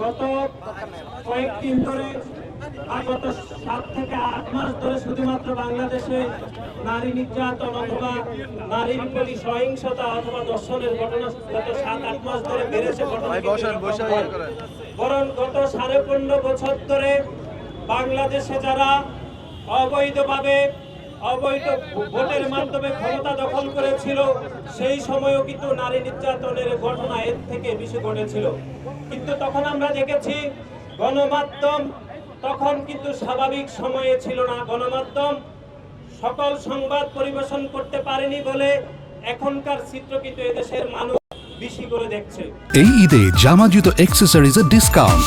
গত কয়েকদিন ধরে আর গত সাত থেকে আট মাস ধরে শুধুমাত্র বাংলাদেশে নারী নির্যাতন অথবা নারীর প্রতি সহিংসতা অথবা দর্শনের ঘটনা গত সাত আট মাস ধরে বেড়েছে। বরং গত সাড়ে পনেরো বছর ধরে বাংলাদেশে যারা অবৈধভাবে অবৈধ ভোটের মাধ্যমে ক্ষমতা দখল করেছিল সেই সময়ও কিন্তু নারী নির্যাতনের ঘটনা এর থেকে বেশি ঘটেছিল। কিন্তু তখন আমরা দেখেছি গণমাধ্যম তখন কিন্তু স্বাভাবিক সময়ে ছিল না। গণমাধ্যম সকল সংবাদ পরিবেশন করতে পারেনি বলে এখনকার চিত্র কিন্তু এদেশের মানুষ বেশি করে দেখছে। এই ঈদে জামা জুতো অ্যাক্সেসরিজের ডিসকাউন্ট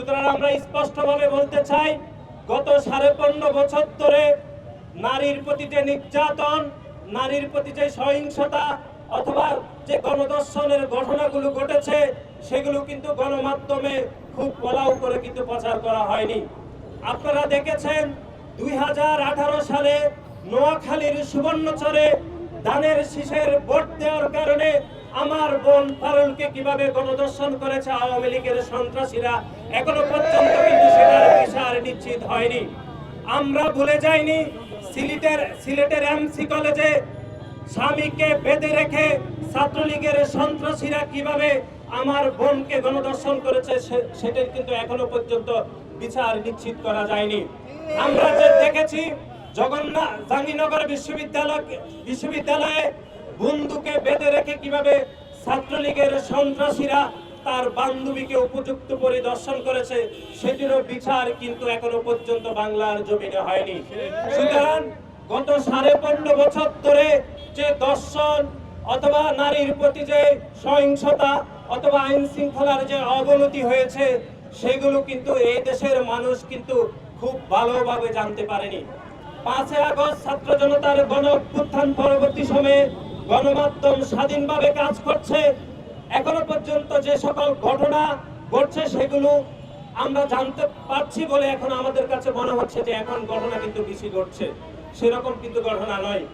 সুতরাং আমরা স্পষ্টভাবে বলতে চাই, গত সাড়ে পনেরো বছর ধরে নারীর প্রতি যে নির্যাতন, নারীর প্রতি যে সহিংসতা অথবা যে গণদর্শনের ঘটনাগুলো ঘটেছে, সেগুলো কিন্তু গণমাধ্যমে খুব বলাও করে কিন্তু প্রচার করা হয়নি। আপনারা দেখেছেন, দুই হাজার আঠারো সালে নোয়াখালীর সুবর্ণচরে ধানের শীষের ভোট দেওয়ার কারণে আমার বোন পারুলকে কীভাবে গণদর্শন করেছে আওয়ামী লীগের সন্ত্রাসীরা, এখনও পর্যন্ত কিন্তু সেটার বিচার নিশ্চিত হয়নি। আমরা ভুলে যাইনি, সিলেটের সিলেটের এমসি কলেজে স্বামীকে বেঁধে রেখে ছাত্রলীগের সন্ত্রাসীরা কীভাবে আমার বোনকে গণদর্শন করেছে সেটার কিন্তু এখনও পর্যন্ত বিচার নিশ্চিত করা যায়নি। আমরা যে দেখেছি, জগন্নাথ জাহাঙ্গীরনগর বিশ্ববিদ্যালয়, বিশ্ববিদ্যালয়ে বন্ধুকে বেঁধে রেখে কীভাবে ছাত্রলীগের সন্ত্রাসীরা তার বান্ধবীকে উপযুক্ত পরিদর্শন করেছে, সেটিরও বিচার কিন্তু এখনও পর্যন্ত বাংলার জমিনে হয়নি। সুতরাং গত সাড়ে পনেরো বছর ধরে যে দর্শন অথবা নারীর প্রতি যে সহিংসতা অথবা আইন শৃঙ্খলার যে অবনতি হয়েছে, সেগুলো কিন্তু এই দেশের মানুষ কিন্তু খুব ভালোভাবে জানতে পারেনি। পাঁচই আগস্ট ছাত্র জনতার গণ পরবর্তী সময়ে গণমাধ্যম স্বাধীনভাবে কাজ করছে। এখনও পর্যন্ত যে সকল ঘটনা ঘটছে সেগুলো আমরা জানতে পারছি বলে এখন আমাদের কাছে মনে হচ্ছে যে এখন ঘটনা কিন্তু বেশি ঘটছে। সেরকম কিন্তু ঘটনা নয়।